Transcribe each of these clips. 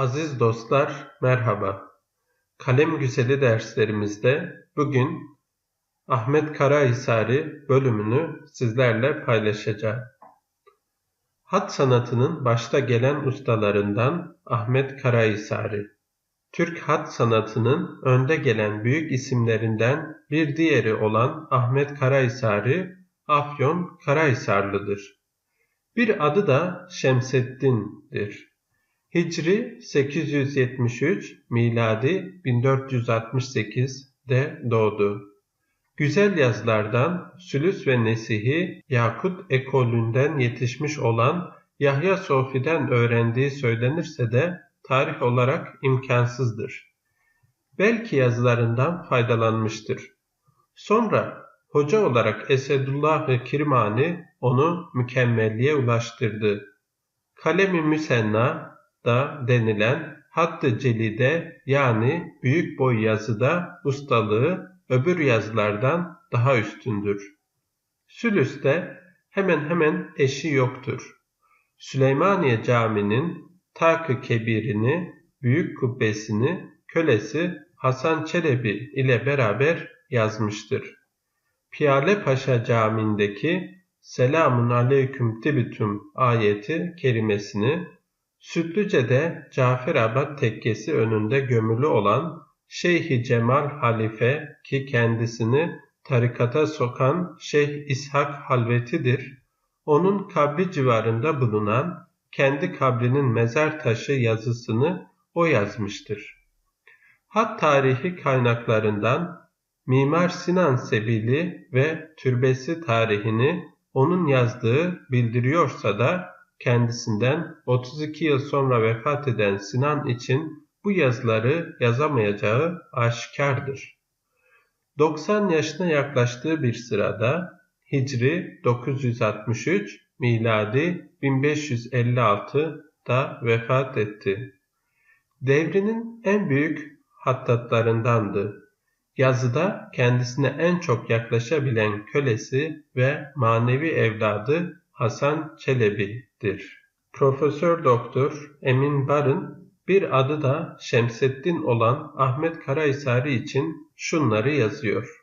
Aziz dostlar, merhaba. Kalem Güzeli derslerimizde bugün Ahmet Karahisari bölümünü sizlerle paylaşacağım. Hat sanatının başta gelen ustalarından Ahmet Karahisari. Türk hat sanatının önde gelen büyük isimlerinden bir diğeri olan Ahmet Karahisari, Afyon Karahisarlıdır. Bir adı da Şemseddin'dir. Hicri 873, miladi 1468'de doğdu. Güzel yazılardan Sülüs ve Nesihi Yakut ekolünden yetişmiş olan Yahya Sofi'den öğrendiği söylenirse de tarih olarak imkansızdır. Belki yazılarından faydalanmıştır. Sonra hoca olarak Esedullah Kirmani onu mükemmelliğe ulaştırdı. Kalemi Müsenna da denilen hattı celide yani büyük boy yazıda ustalığı öbür yazılardan daha üstündür. Sülüs'te hemen hemen eşi yoktur. Süleymaniye Camii'nin tak Kebir'ini, büyük kubbesini kölesi Hasan Çelebi ile beraber yazmıştır. Piyale Paşa Camii'ndeki Selamun Aleyküm Tibitüm ayeti kerimesini Sütlüce'de Caferabad tekkesi önünde gömülü olan Şeyh Cemal Halife ki kendisini tarikata sokan Şeyh İshak Halvetidir. Onun kabri civarında bulunan kendi kabrinin mezar taşı yazısını o yazmıştır. Hat tarihi kaynaklarından Mimar Sinan Sebili ve türbesi tarihini onun yazdığı bildiriyorsa da kendisinden 32 yıl sonra vefat eden Sinan için bu yazıları yazamayacağı aşikardır. 90 yaşına yaklaştığı bir sırada Hicri 963, miladi 1556'da vefat etti. Devrinin en büyük hattatlarındandı. Yazıda kendisine en çok yaklaşabilen kölesi ve manevi evladı Hasan Çelebi'dir. Profesör Doktor Emin Barın bir adı da Şemseddin olan Ahmet Karahisari için şunları yazıyor.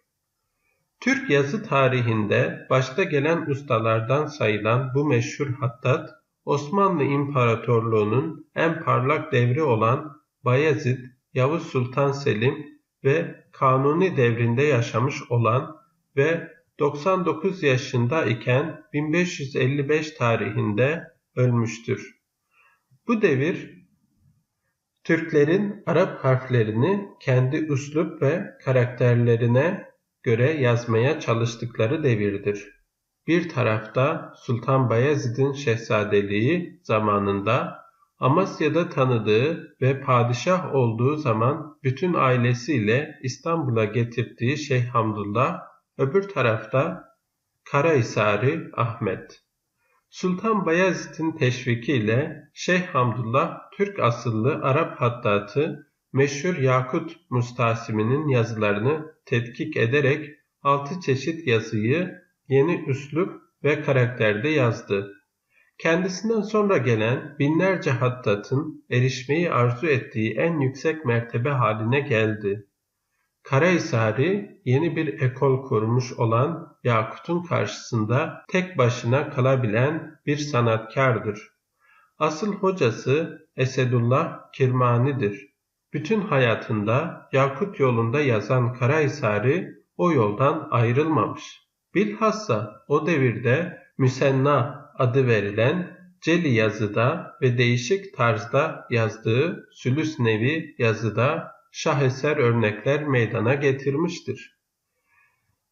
Türk yazı tarihinde başta gelen ustalardan sayılan bu meşhur hattat, Osmanlı İmparatorluğu'nun en parlak devri olan Bayezid, Yavuz Sultan Selim ve Kanuni devrinde yaşamış olan ve 99 yaşında iken 1555 tarihinde ölmüştür. Bu devir Türklerin Arap harflerini kendi üslup ve karakterlerine göre yazmaya çalıştıkları devirdir. Bir tarafta Sultan Bayezid'in şehzadeliği zamanında Amasya'da tanıdığı ve padişah olduğu zaman bütün ailesiyle İstanbul'a getirdiği Şeyh Hamdullah, öbür tarafta Karahisari Ahmet. Sultan Bayezid'in teşvikiyle Şeyh Hamdullah Türk asıllı Arap hattatı meşhur Yakut Mustasim'inin yazılarını tetkik ederek altı çeşit yazıyı yeni üslup ve karakterde yazdı. Kendisinden sonra gelen binlerce hattatın erişmeyi arzu ettiği en yüksek mertebe haline geldi. Karahisari yeni bir ekol kurmuş olan Yakut'un karşısında tek başına kalabilen bir sanatkardır. Asıl hocası Esedullah Kirmani'dir. Bütün hayatında Yakut yolunda yazan Karahisari o yoldan ayrılmamış. Bilhassa o devirde Müsenna adı verilen Celi yazıda ve değişik tarzda yazdığı Sülüs nevi yazıda şaheser örnekler meydana getirmiştir.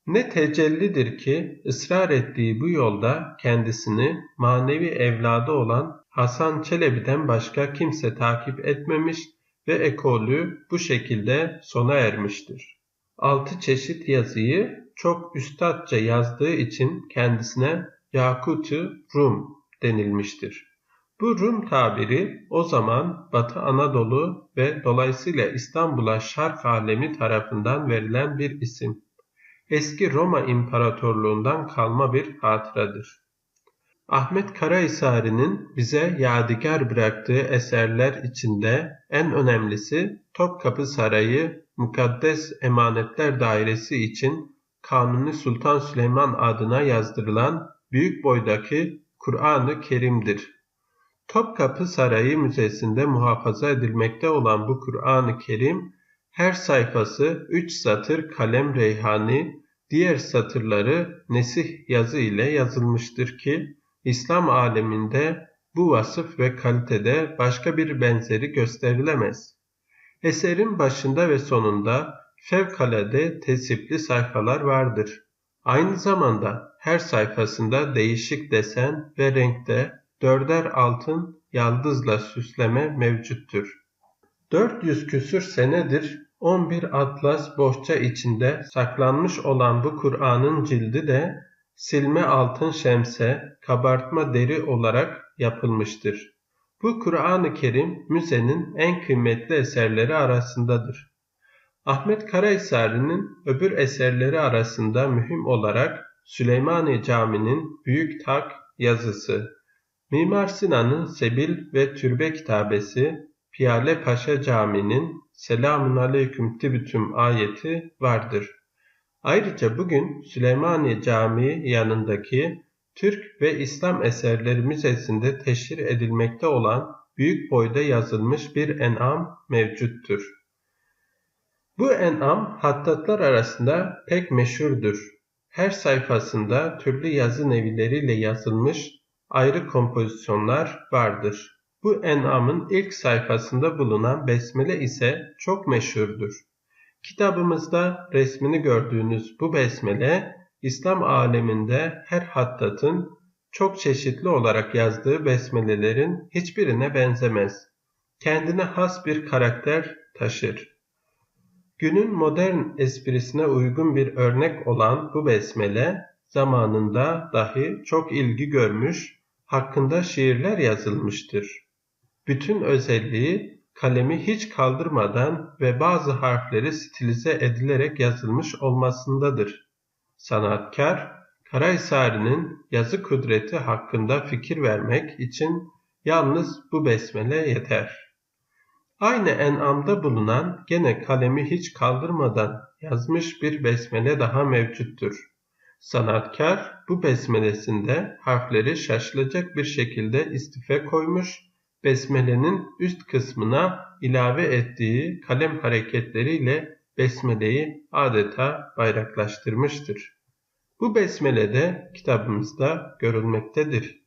Ne tecellidir ki ısrar ettiği bu yolda kendisini manevi evladı olan Hasan Çelebi'den başka kimse takip etmemiş ve ekolü bu şekilde sona ermiştir. Altı çeşit yazıyı çok üstadça yazdığı için kendisine Yakut-ı Rum denilmiştir. Bu Rum tabiri o zaman Batı Anadolu ve dolayısıyla İstanbul'a Şark alemi tarafından verilen bir isim. Eski Roma İmparatorluğundan kalma bir hatıradır. Ahmet Karahisari'nin bize yadigar bıraktığı eserler içinde en önemlisi Topkapı Sarayı Mukaddes Emanetler Dairesi için Kanuni Sultan Süleyman adına yazdırılan büyük boydaki Kur'an-ı Kerim'dir. Topkapı Sarayı Müzesi'nde muhafaza edilmekte olan bu Kur'an-ı Kerim her sayfası üç satır kalem reyhani, diğer satırları nesih yazı ile yazılmıştır ki İslam aleminde bu vasıf ve kalitede başka bir benzeri gösterilemez. Eserin başında ve sonunda fevkalade tesipli sayfalar vardır. Aynı zamanda her sayfasında değişik desen ve renkte dörder altın yaldızla süsleme mevcuttur. 400 küsür senedir 11 atlas bohça içinde saklanmış olan bu Kur'an'ın cildi de silme altın şemse, kabartma deri olarak yapılmıştır. Bu Kur'an-ı Kerim müzenin en kıymetli eserleri arasındadır. Ahmet Karahisari'nin öbür eserleri arasında mühim olarak Süleymaniye Camii'nin Büyük Tak yazısı, Mimar Sinan'ın Sebil ve Türbe kitabesi, Piyale Paşa Camii'nin Selamun Aleyküm Tibütüm ayeti vardır. Ayrıca bugün Süleymaniye Camii yanındaki Türk ve İslam Eserleri Müzesi'nde teşhir edilmekte olan büyük boyda yazılmış bir en'am mevcuttur. Bu en'am hattatlar arasında pek meşhurdur. Her sayfasında türlü yazı nevileriyle yazılmış ayrı kompozisyonlar vardır. Bu en'amın ilk sayfasında bulunan besmele ise çok meşhurdur. Kitabımızda resmini gördüğünüz bu besmele, İslam aleminde her hattatın çok çeşitli olarak yazdığı besmelelerin hiçbirine benzemez. Kendine has bir karakter taşır. Günün modern esprisine uygun bir örnek olan bu besmele, zamanında dahi çok ilgi görmüş, hakkında şiirler yazılmıştır. Bütün özelliği kalemi hiç kaldırmadan ve bazı harfleri stilize edilerek yazılmış olmasındadır. Sanatkar, Karahisari'nin yazı kudreti hakkında fikir vermek için yalnız bu besmele yeter. Aynı en'amda bulunan gene kalemi hiç kaldırmadan yazmış bir besmele daha mevcuttur. Sanatkar bu besmelesinde harfleri şaşılacak bir şekilde istife koymuş besmelenin üst kısmına ilave ettiği kalem hareketleriyle besmeleyi adeta bayraklaştırmıştır. Bu besmele de kitabımızda görülmektedir.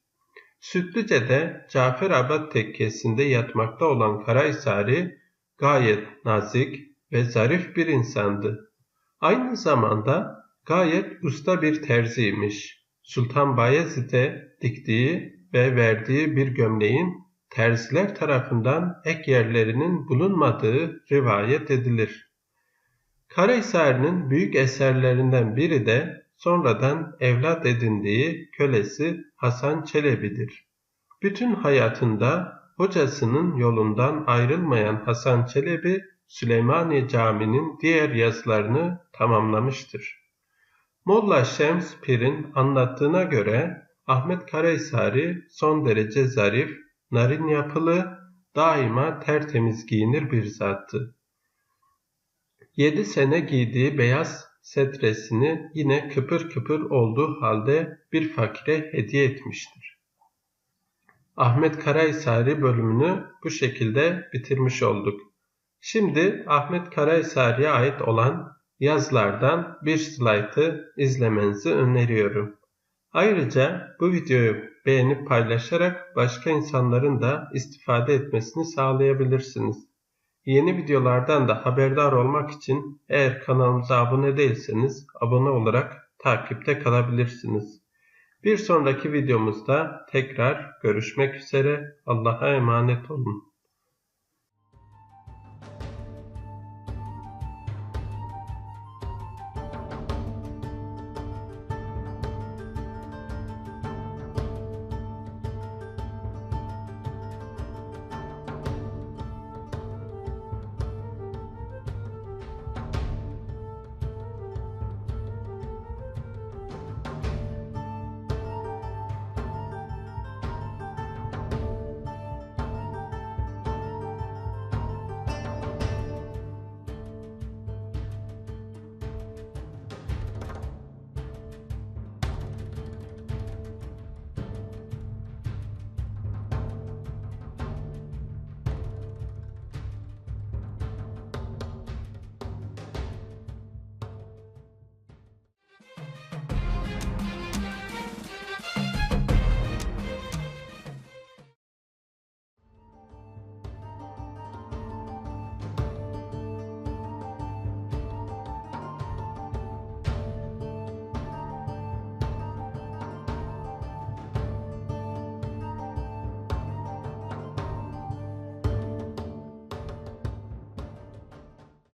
Sütlüce'de Caferabad tekkesinde yatmakta olan Karahisari gayet nazik ve zarif bir insandı. Aynı zamanda gayet usta bir terziymiş. Sultan Bayezid'e diktiği ve verdiği bir gömleğin terziler tarafından ek yerlerinin bulunmadığı rivayet edilir. Karahisari'nin büyük eserlerinden biri de sonradan evlat edindiği kölesi Hasan Çelebi'dir. Bütün hayatında hocasının yolundan ayrılmayan Hasan Çelebi, Süleymaniye Camii'nin diğer yazılarını tamamlamıştır. Molla Şems Pir'in anlattığına göre Ahmet Karahisari son derece zarif, narin yapılı, daima tertemiz giyinir bir zattı. Yedi sene giydiği beyaz setresini yine kıpır kıpır olduğu halde bir fakire hediye etmiştir. Ahmet Karahisari bölümünü bu şekilde bitirmiş olduk. Şimdi Ahmet Karahisari'ye ait olan yazılardan bir slaytı izlemenizi öneriyorum. Ayrıca bu videoyu beğenip paylaşarak başka insanların da istifade etmesini sağlayabilirsiniz. Yeni videolardan da haberdar olmak için eğer kanalımıza abone değilseniz abone olarak takipte kalabilirsiniz. Bir sonraki videomuzda tekrar görüşmek üzere. Allah'a emanet olun.